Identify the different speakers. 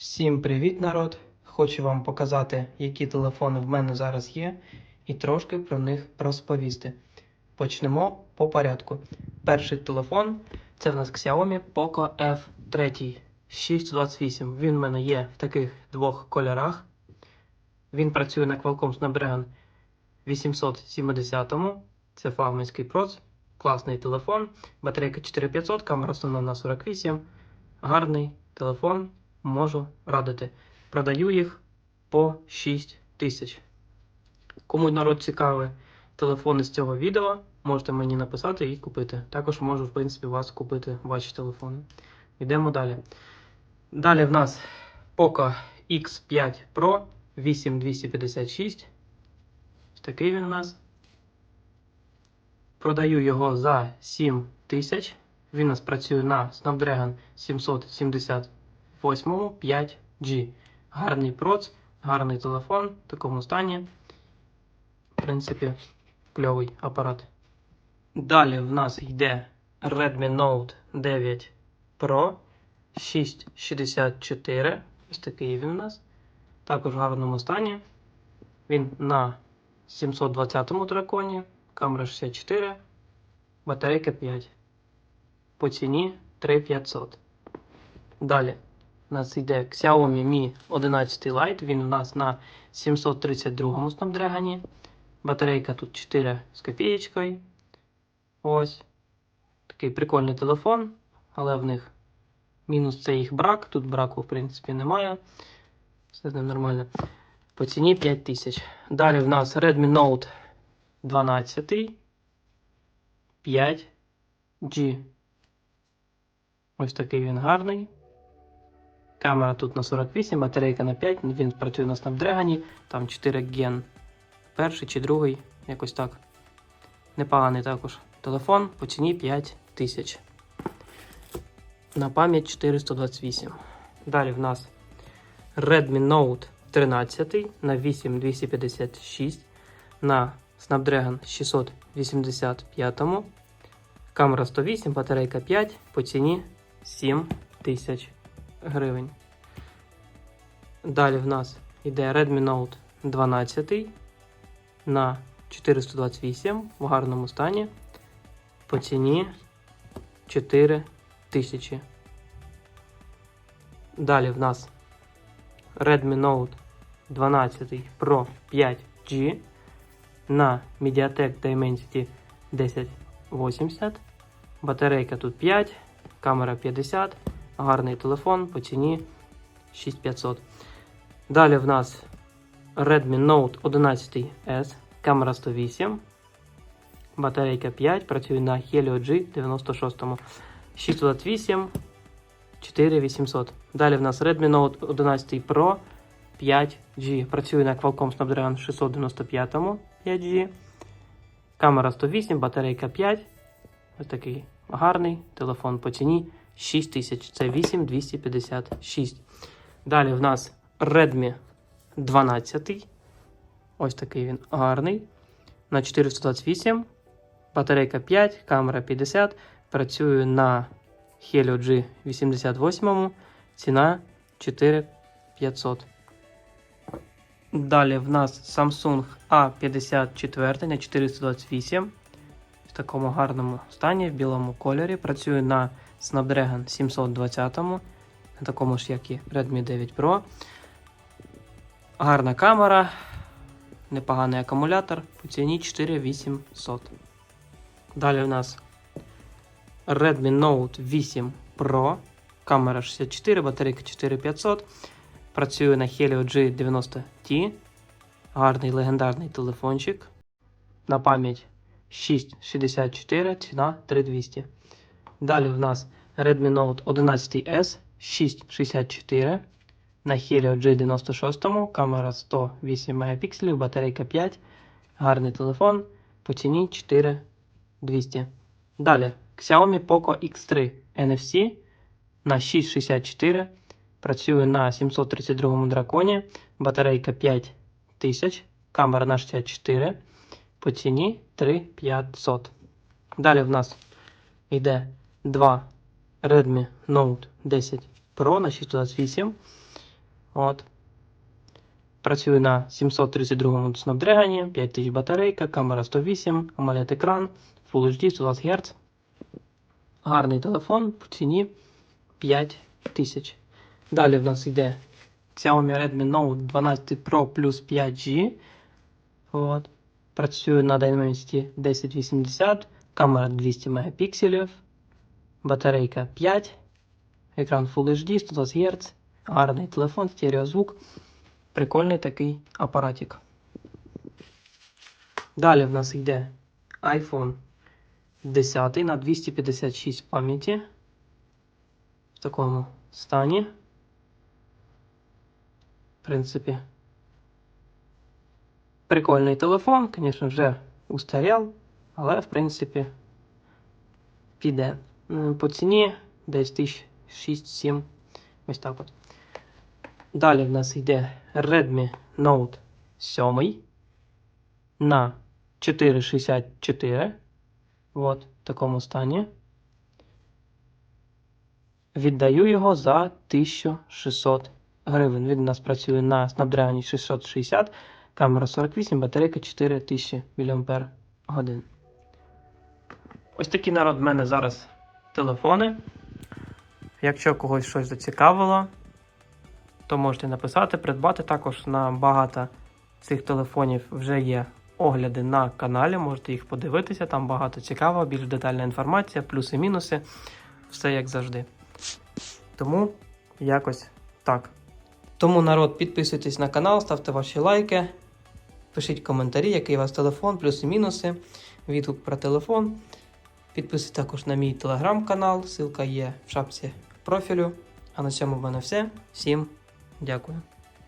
Speaker 1: Всім привіт, народ! Хочу вам показати, які телефони в мене зараз є, і трошки про них розповісти. Почнемо по порядку. Перший телефон це в нас Xiaomi Poco F3 628. Він в мене є в таких двох кольорах. Він працює на Qualcomm Snapdragon 870. Це флагманський проц. Класний телефон. Батарейка 4500, камера основна на 48. Гарний телефон можу радити. Продаю їх по 6 тисяч. Кому народ цікавий телефони з цього відео, можете мені написати і купити. Також можу, в принципі, вас купити ваші телефони. Йдемо далі. Далі в нас Poco X5 Pro 8256. Такий він у нас. Продаю його за 7 тисяч. Він у нас працює на Snapdragon 770 восьмому 5G. Гарний проц, гарний телефон в такому стані. В принципі, кльовий апарат. Далі в нас йде Redmi Note 9 Pro 664. Ось такий він у нас. Також в гарному стані. Він на 720 драконі, камера 64, батарейка 5. По ціні 3500. Далі у нас йде Xiaomi Mi 11 Lite. Він у нас на 732 Snapdragon. Батарейка тут 4 з копієчкою. Ось. Такий прикольний телефон, але в них мінус це їх брак. Тут браку, в принципі, немає. Все ним нормально. По ціні 5000. Далі в нас Redmi Note 12 5G. Ось такий він гарний. Камера тут на 48, батарейка на 5, він працює на Snapdragon, там 4 ген. Перший чи другий, якось так. Непоганий також телефон по ціні 5 тисяч. На пам'ять 428. Далі в нас Redmi Note 13 на 8256 на Snapdragon 685. Камера 108, батарейка 5 по ціні 7 тисяч гривень. Далі в нас йде Redmi Note 12 на 428 в гарному стані. По ціні 4 тисячі. Далі в нас Redmi Note 12 Pro 5G на Mediatek Dimensity 1080. Батарейка тут 5, камера 50, гарний телефон по ціні 6500. Далі в нас Redmi Note 11 S, камера 108, батарейка 5, працює на Helio G 96, 628, 4800. Далі в нас Redmi Note 11 Pro 5G, працює на Qualcomm Snapdragon 695 5G. Камера 108, батарейка 5. Ось такий гарний телефон по ціні 6000. Це 8256. Далі в нас Redmi 12. Ось такий він гарний. На 428. Батарейка 5, камера 50. Працюю на Helio G 88. Ціна 4500. Далі в нас Samsung A54 на 428 в такому гарному стані, в білому кольорі. Працює на Snapdragon 720, на такому ж, як і Redmi 9 Pro. Гарна камера, непоганий акумулятор по ціні 4800. Далі в нас Redmi Note 8 Pro, камера 64, батарейка 4500. Працює на Helio G90T. Гарний легендарний телефончик. На пам'ять 664, ціна 3200. Далі в нас Redmi Note 11S 664. На Helio G96, камера 108 Мп, батарейка 5. Гарний телефон. По ціні 4200. Далі Xiaomi Poco X3 NFC на 664. Працює на 732 драконі. Батарейка 5000. Камера на 64. По ціні 3500. Далі в нас йде два Redmi Note 10 Pro на 628. От. Працює на 732 Snapdragon, 5000 батарейка, камера 108, AMOLED екран, Full HD 120 Гц. Гарний телефон по ціні 5000. Далі в нас йде Xiaomi Redmi Note 12 Pro Plus 5G. От. Працює на динамічності 1080, камера 200 мегапікселів, батарейка 5, екран Full HD 120 Гц, гарний телефон, стереозвук. Прикольний такий апаратик. Далі в нас йде iPhone 10 на 256 пам'яті. В такому стані. В принципі. Прикольний телефон, звісно, вже устаряв, але в принципі піде. По ціні десь 1006-7. Ось так от. Далі в нас йде Redmi Note 7 на 464. От, в такому стані. Віддаю його за 1600 гривень. Він у нас працює на Snapdragon 660, камера 48, батарейка 4000 мАч. Ось такі народ в мене зараз телефони. Якщо когось щось зацікавило, то можете написати, придбати. Також на багато цих телефонів вже є огляди на каналі, можете їх подивитися, там багато цікавого, більш детальна інформація, плюси, мінуси, все як завжди. Тому якось так. Тому народ, підписуйтесь на канал, ставте ваші лайки, пишіть коментарі, який у вас телефон, плюси, мінуси, відгук про телефон. Підписуйтесь також на мій телеграм-канал, ссылка є в шапці профілю. А на цьому в мене все. Всім дякую.